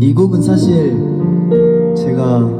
이 곡은 사실 제가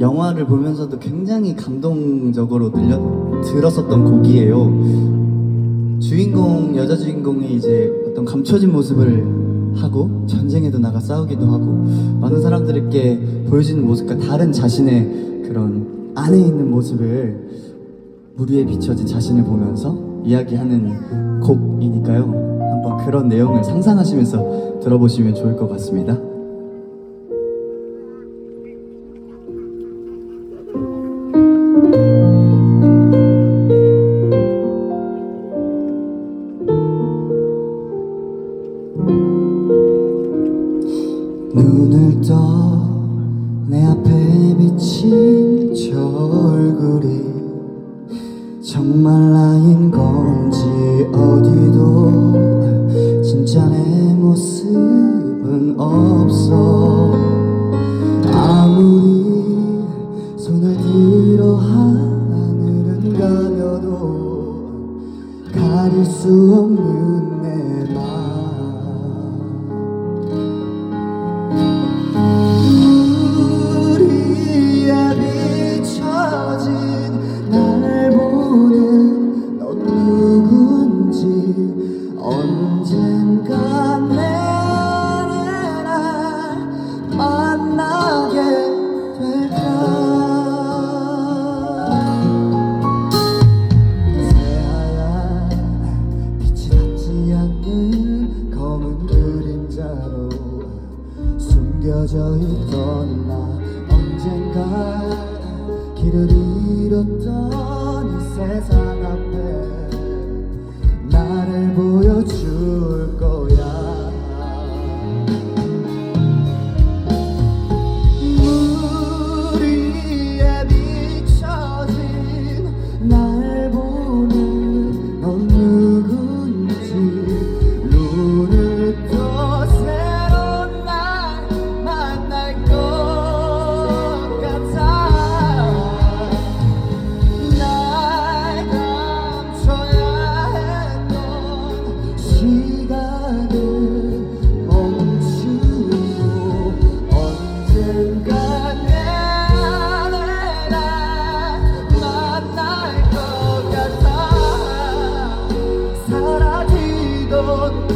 영화를 보면서도 굉장히 감동적으로 들려 들었었던 곡이에요. 주인공 여자 주인공이 이제 어떤 감춰진 모습을 하고 전쟁에도 나가 싸우기도 하고 많은 사람들에게 보여지는 모습과 다른 자신의 그런 안에 있는 모습을 물 위에 비춰진 자신을 보면서 이야기하는 곡이니까요. 한번 그런 내용을 상상하시면서 들어보시면 좋을 것 같습니다. 눈을 떠 내 앞에 비친 저 얼굴이 정말 나인 건 숨겨져 있던 나 언젠가 길을 잃었던 이 세상 앞에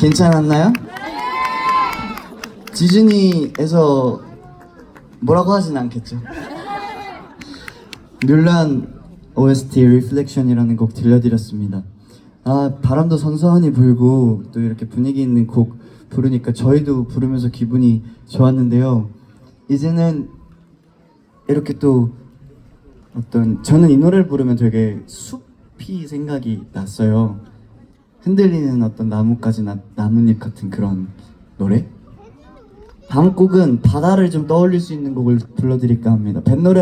괜찮았나요? 디즈니에서 뭐라고 하진 않겠죠. 뮬란 OST 리플렉션이라는 곡 들려드렸습니다. 아 바람도 선선히 불고 또 이렇게 분위기 있는 곡 부르니까 저희도 부르면서 기분이 좋았는데요. 이제는 이렇게 또 어떤 저는 이 노래를 부르면 되게 숲이 생각이 났어요. 흔들리는 어떤 나뭇가지 나 나뭇잎 같은 그런 노래? 다음 곡은 바다를 좀 떠올릴 수 있는 곡을 불러드릴까 합니다. 뱃노래